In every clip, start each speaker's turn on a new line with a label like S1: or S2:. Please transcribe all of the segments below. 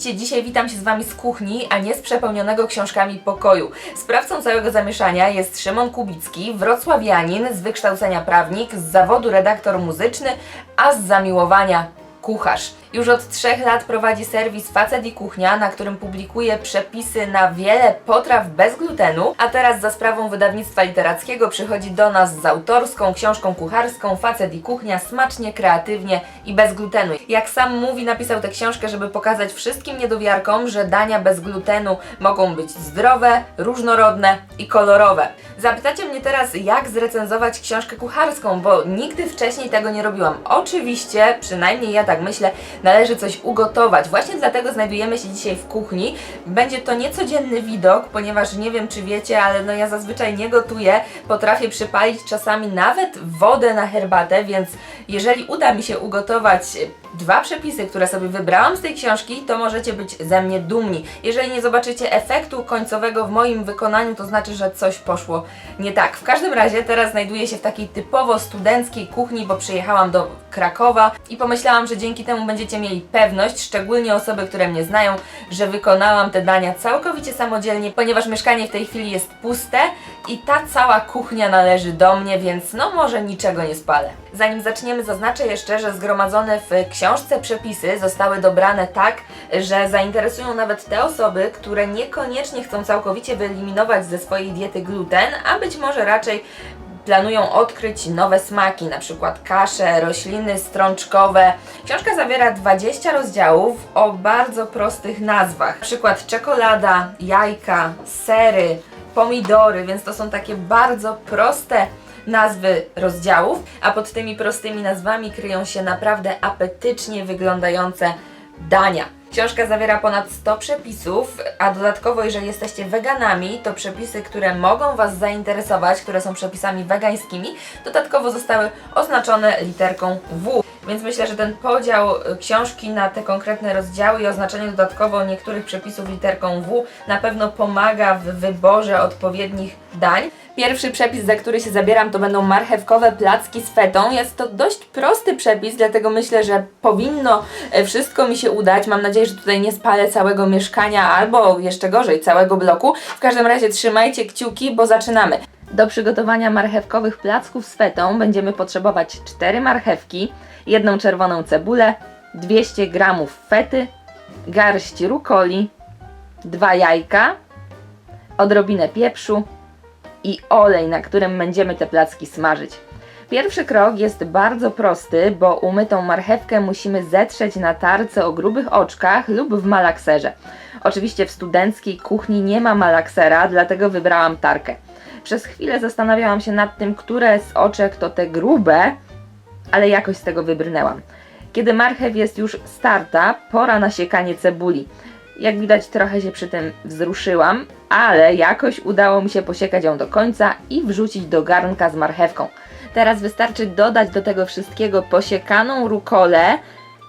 S1: widzicie, dzisiaj witam się z Wami z kuchni, a nie z przepełnionego książkami pokoju. Sprawcą całego zamieszania jest Szymon Kubicki, wrocławianin, z wykształcenia prawnik, z zawodu redaktor muzyczny, a z zamiłowania kucharz. Już od trzech lat prowadzi serwis Facet i Kuchnia, na którym publikuje przepisy na wiele potraw bez glutenu, a teraz za sprawą wydawnictwa literackiego przychodzi do nas z autorską książką kucharską Facet i Kuchnia smacznie, kreatywnie i bez glutenu. Jak sam mówi, napisał tę książkę, żeby pokazać wszystkim niedowiarkom, że dania bez glutenu mogą być zdrowe, różnorodne i kolorowe. Zapytacie mnie teraz, jak zrecenzować książkę kucharską, bo nigdy wcześniej tego nie robiłam. Oczywiście, przynajmniej ja tak myślę, należy coś ugotować. Właśnie dlatego znajdujemy się dzisiaj w kuchni. Będzie to niecodzienny widok, ponieważ nie wiem czy wiecie, ale no ja zazwyczaj nie gotuję. Potrafię przypalić czasami nawet wodę na herbatę, więc jeżeli uda mi się ugotować dwa przepisy, które sobie wybrałam z tej książki, to możecie być ze mnie dumni. Jeżeli nie zobaczycie efektu końcowego w moim wykonaniu, to znaczy, że coś poszło nie tak. W każdym razie teraz znajduję się w takiej typowo studenckiej kuchni, bo przyjechałam do Krakowa i pomyślałam, że dzięki temu będziecie mieli pewność, szczególnie osoby, które mnie znają, że wykonałam te dania całkowicie samodzielnie, ponieważ mieszkanie w tej chwili jest puste i ta cała kuchnia należy do mnie, więc no może niczego nie spalę. Zanim zaczniemy, zaznaczę jeszcze, że zgromadzone w książce przepisy zostały dobrane tak, że zainteresują nawet te osoby, które niekoniecznie chcą całkowicie wyeliminować ze swojej diety gluten, a być może raczej planują odkryć nowe smaki, na przykład kasze, rośliny strączkowe. Książka zawiera 20 rozdziałów o bardzo prostych nazwach, na przykład czekolada, jajka, sery, pomidory, więc to są takie bardzo proste nazwy rozdziałów, a pod tymi prostymi nazwami kryją się naprawdę apetycznie wyglądające dania. Książka zawiera ponad 100 przepisów, a dodatkowo, jeżeli jesteście weganami, to przepisy, które mogą Was zainteresować, które są przepisami wegańskimi, dodatkowo zostały oznaczone literką W. Więc myślę, że ten podział y, książki na te konkretne rozdziały i oznaczenie dodatkowo niektórych przepisów literką W na pewno pomaga w wyborze odpowiednich dań. Pierwszy przepis, za który się zabieram, to będą marchewkowe placki z fetą. Jest to dość prosty przepis, dlatego myślę, że powinno e, wszystko mi się udać. Mam nadzieję, że tutaj nie spalę całego mieszkania albo jeszcze gorzej, całego bloku. W każdym razie trzymajcie kciuki, bo zaczynamy. Do przygotowania marchewkowych placków z fetą będziemy potrzebować 4 marchewki, jedną czerwoną cebulę, 200 g fety, garść rukoli, dwa jajka, odrobinę pieprzu, i olej, na którym będziemy te placki smażyć. Pierwszy krok jest bardzo prosty, bo umytą marchewkę musimy zetrzeć na tarce o grubych oczkach lub w malakserze. Oczywiście w studenckiej kuchni nie ma malaksera, dlatego wybrałam tarkę. Przez chwilę zastanawiałam się nad tym, które z oczek to te grube, ale jakoś z tego wybrnęłam. Kiedy marchew jest już starta, pora na siekanie cebuli. Jak widać, trochę się przy tym wzruszyłam, ale jakoś udało mi się posiekać ją do końca i wrzucić do garnka z marchewką. Teraz wystarczy dodać do tego wszystkiego posiekaną rukolę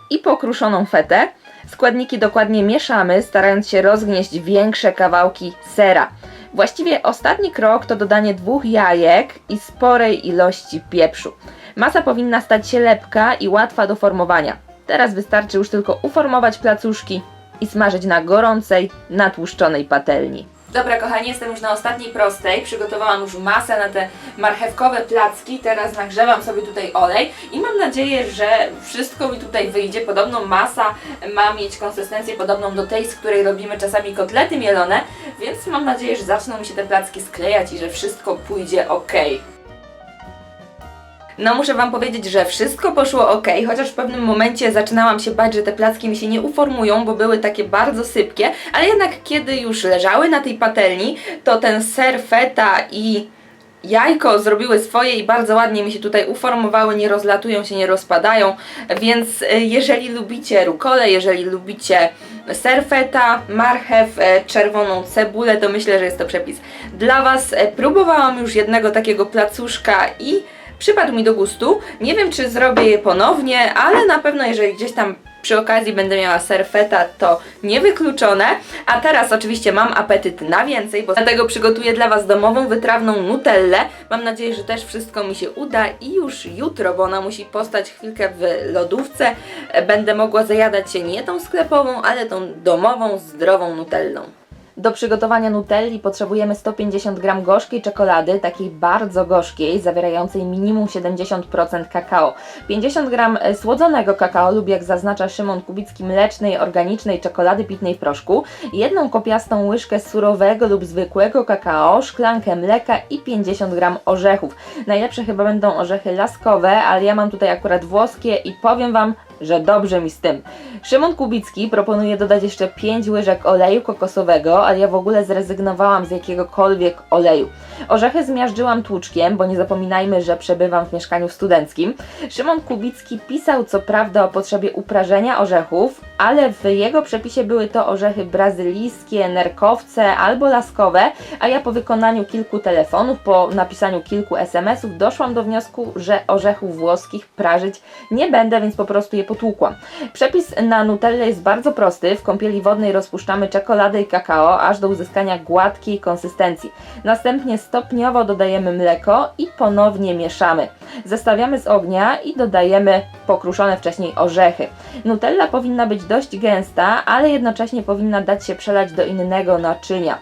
S1: i pokruszoną fetę. Składniki dokładnie mieszamy, starając się rozgnieść większe kawałki sera. Właściwie ostatni krok to dodanie dwóch jajek i sporej ilości pieprzu. Masa powinna stać się lepka i łatwa do formowania. Teraz wystarczy już tylko uformować placuszki i smażyć na gorącej, natłuszczonej patelni. Dobra kochani, jestem już na ostatniej prostej. Przygotowałam już masę na te marchewkowe placki. Teraz nagrzewam sobie tutaj olej i mam nadzieję, że wszystko mi tutaj wyjdzie. Podobno masa ma mieć konsystencję podobną do tej, z której robimy czasami kotlety mielone, więc mam nadzieję, że zaczną mi się te placki sklejać i że wszystko pójdzie ok. No muszę Wam powiedzieć, że wszystko poszło ok, chociaż w pewnym momencie zaczynałam się bać, że te placki mi się nie uformują, bo były takie bardzo sypkie, ale jednak kiedy już leżały na tej patelni, to ten ser feta i jajko zrobiły swoje i bardzo ładnie mi się tutaj uformowały, nie rozlatują się, nie rozpadają, więc e, jeżeli lubicie rukolę, jeżeli lubicie ser feta, marchew, e, czerwoną cebulę, to myślę, że jest to przepis dla Was. E, Próbowałam już jednego takiego placuszka i przypadł mi do gustu. Nie wiem, czy zrobię je ponownie, ale na pewno jeżeli gdzieś tam Przy okazji będę miała serfeta, to niewykluczone. A teraz oczywiście mam apetyt na więcej, bo dlatego przygotuję dla Was domową, wytrawną nutellę. Mam nadzieję, że też wszystko mi się uda i już jutro, bo ona musi postać chwilkę w lodówce, będę mogła zajadać się nie tą sklepową, ale tą domową, zdrową nutellą. Do przygotowania nutelli potrzebujemy 150 g gorzkiej czekolady, takiej bardzo gorzkiej, zawierającej minimum 70% kakao, 50 g słodzonego kakao lub jak zaznacza Szymon Kubicki mlecznej, organicznej czekolady pitnej w proszku, jedną kopiastą łyżkę surowego lub zwykłego kakao, szklankę mleka i 50 g orzechów. Najlepsze chyba będą orzechy laskowe, ale ja mam tutaj akurat włoskie i powiem Wam, że dobrze mi z tym. Szymon Kubicki proponuje dodać jeszcze 5 łyżek oleju kokosowego, ale ja w ogóle zrezygnowałam z jakiegokolwiek oleju. Orzechy zmiażdżyłam tłuczkiem, bo nie zapominajmy, że przebywam w mieszkaniu studenckim. Szymon Kubicki pisał co prawda o potrzebie uprażenia orzechów, ale w jego przepisie były to orzechy brazylijskie, nerkowce albo laskowe, a ja po wykonaniu kilku telefonów, po napisaniu kilku SMS-ów doszłam do wniosku, że orzechów włoskich prażyć nie będę, więc po prostu je potłukłam. Przepis na nutellę jest bardzo prosty. W kąpieli wodnej rozpuszczamy czekoladę i kakao, aż do uzyskania gładkiej konsystencji. Następnie stopniowo dodajemy mleko i ponownie mieszamy. Zestawiamy z ognia i dodajemy pokruszone wcześniej orzechy. Nutella powinna być dość gęsta, ale jednocześnie powinna dać się przelać do innego naczynia.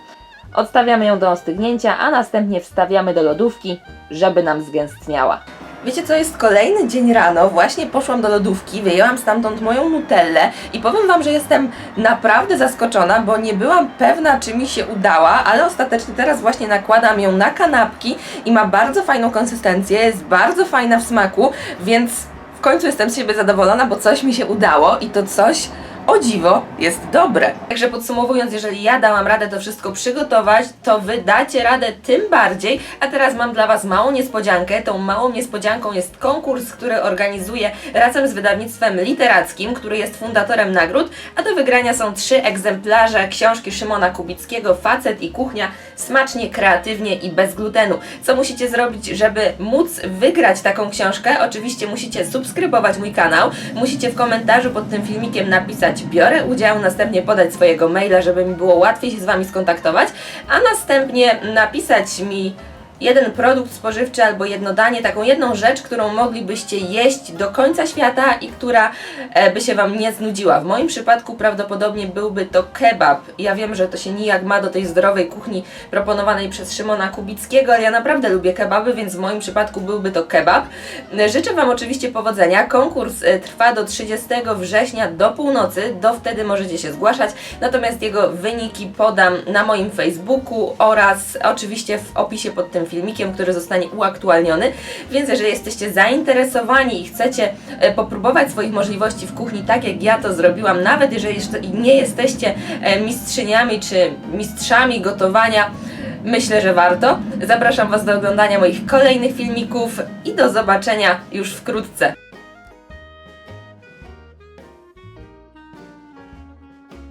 S1: Odstawiamy ją do ostygnięcia, a następnie wstawiamy do lodówki, żeby nam zgęstniała. Wiecie co, jest kolejny dzień rano, właśnie poszłam do lodówki, wyjęłam stamtąd moją nutellę i powiem Wam, że jestem naprawdę zaskoczona, bo nie byłam pewna, czy mi się udała, ale ostatecznie teraz właśnie nakładam ją na kanapki i ma bardzo fajną konsystencję, jest bardzo fajna w smaku, więc w końcu jestem z siebie zadowolona, bo coś mi się udało i to coś o dziwo jest dobre. Także podsumowując, jeżeli ja dałam radę to wszystko przygotować, to wy dacie radę tym bardziej. A teraz mam dla Was małą niespodziankę. Tą małą niespodzianką jest konkurs, który organizuję razem z wydawnictwem literackim, który jest fundatorem nagród, a do wygrania są trzy egzemplarze książki Szymona Kubickiego Facet i kuchnia smacznie, kreatywnie i bez glutenu. Co musicie zrobić, żeby móc wygrać taką książkę? Oczywiście musicie subskrybować mój kanał, musicie w komentarzu pod tym filmikiem napisać biorę udział, następnie podać swojego maila, żeby mi było łatwiej się z Wami skontaktować, a następnie napisać mi jeden produkt spożywczy albo jedno danie, taką jedną rzecz, którą moglibyście jeść do końca świata i która e, by się Wam nie znudziła. W moim przypadku prawdopodobnie byłby to kebab. Ja wiem, że to się nijak ma do tej zdrowej kuchni proponowanej przez Szymona Kubickiego, ale ja naprawdę lubię kebaby, więc w moim przypadku byłby to kebab. E, Życzę Wam oczywiście powodzenia. Konkurs e, trwa do 30 września do północy, do wtedy możecie się zgłaszać, natomiast jego wyniki podam na moim Facebooku oraz oczywiście w opisie pod tym filmikiem, który zostanie uaktualniony. Więc jeżeli jesteście zainteresowani i chcecie e, popróbować swoich możliwości w kuchni, tak jak ja to zrobiłam, nawet jeżeli nie jesteście e, mistrzyniami czy mistrzami gotowania, myślę, że warto. Zapraszam Was do oglądania moich kolejnych filmików i do zobaczenia już wkrótce.